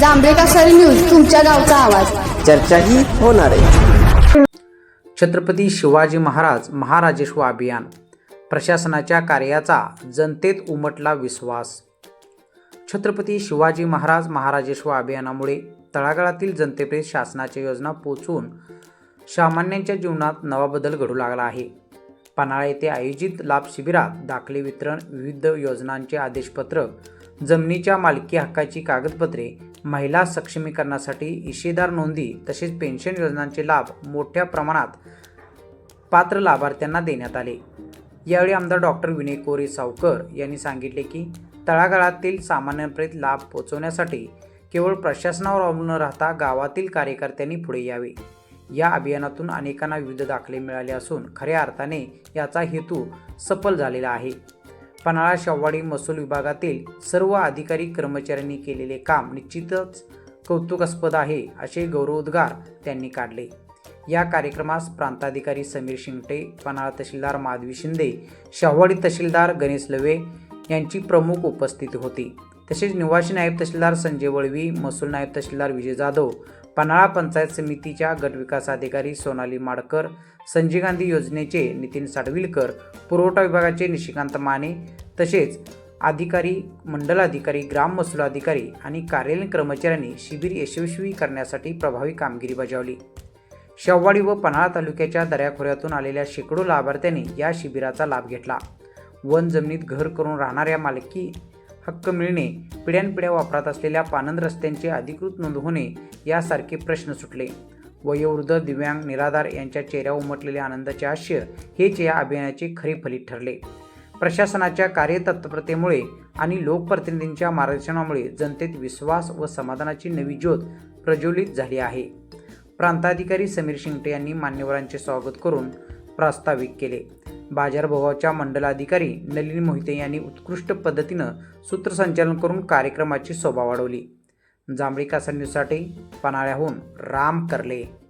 जांभळे कासारी news तुमच्या गावचा आवाज. चर्चाही होणार आहे. छत्रपती शिवाजी महाराज महाराजेश्व अभियान. प्रशासनाच्या कार्याचा जनतेत उमटला विश्वास. छत्रपती शिवाजी महाराज महाराजेश्व अभियानामुळे तळागाळातील जनतेपर्यंत शासनाच्या योजना पोचवून सामान्यांच्या जीवनात नवा बदल घडू लागला आहे. पन्हाळा येथे आयोजित लाभ शिबिरात दाखले वितरण विविध योजनांचे आदेशपत्रक जमिनीच्या मालकी हक्काची कागदपत्रे महिला सक्षमीकरणासाठी इशेदार नोंदी तसेच पेन्शन योजनांचे लाभ मोठ्या प्रमाणात पात्र लाभार्थ्यांना देण्यात आले. यावेळी आमदार डॉक्टर विनय कोरे सावकर यांनी सांगितले की तळागाळातील सामान्यांपर्यंत लाभ पोहोचवण्यासाठी केवळ प्रशासनावर अवलंबून न राहता गावातील कार्यकर्त्यांनी पुढे यावे. या अभियानातून अनेकांना विविध दाखले मिळाले असून खऱ्या अर्थाने याचा हेतू सफल झालेला आहे. पन्हाळा शव्वाडी महसूल विभागातील सर्व अधिकारी कर्मचाऱ्यांनी केलेले काम निश्चितच कौतुकास्पद आहे असे गौरवोद्गार त्यांनी काढले. या कार्यक्रमास प्रांताधिकारी समीर शिंगटे पन्हाळा तहसीलदार माधवी शिंदे शहावाडी तहसीलदार गणेश लवे यांची प्रमुख उपस्थिती होती. तसेच निवासी नायब तहसीलदार संजय वळवी महसूल नायब तहसीलदार विजय जाधव पन्हाळा पंचायत समितीच्या गटविकास अधिकारी सोनाली माडकर संजय गांधी योजनेचे नितीन साडविलकर पुरवठा विभागाचे निशिकांत माने तसेच अधिकारी मंडल अधिकारी ग्राम महसूल अधिकारी आणि कार्यालयीन कर्मचाऱ्यांनी शिबिर यशस्वी करण्यासाठी प्रभावी कामगिरी बजावली. शेववाडी व पन्हाळा तालुक्याच्या दऱ्याखोऱ्यातून आलेल्या शेकडो लाभार्थ्यांनी या शिबिराचा लाभ घेतला. वन जमिनीत घर करून राहणाऱ्या मालकी हक्क मिळणे पिढ्यानपिढ्या वापरात असलेल्या पानंद रस्त्यांची अधिकृत नोंद होणे यासारखे प्रश्न सुटले. वयोवृद्ध दिव्यांग निराधार यांच्या चेहऱ्यावर उमटलेले आनंदाचे हास्य हेच या अभियानाचे खरे फलित ठरले. प्रशासनाच्या कार्यतत्परतेमुळे आणि लोकप्रतिनिधींच्या मार्गदर्शनामुळे जनतेत विश्वास व समाधानाची नवी ज्योत प्रज्वलित झाली आहे. प्रांताधिकारी समीर शिंगटे यांनी मान्यवरांचे स्वागत करून प्रास्ताविक केले. बाजारभावाच्या मंडलाधिकारी नलिन मोहिते यांनी उत्कृष्ट पद्धतीनं सूत्रसंचालन करून कार्यक्रमाची शोभा वाढवली. जांभळी कासा न्यूजसाठी पन्हाळ्याहून राम करले.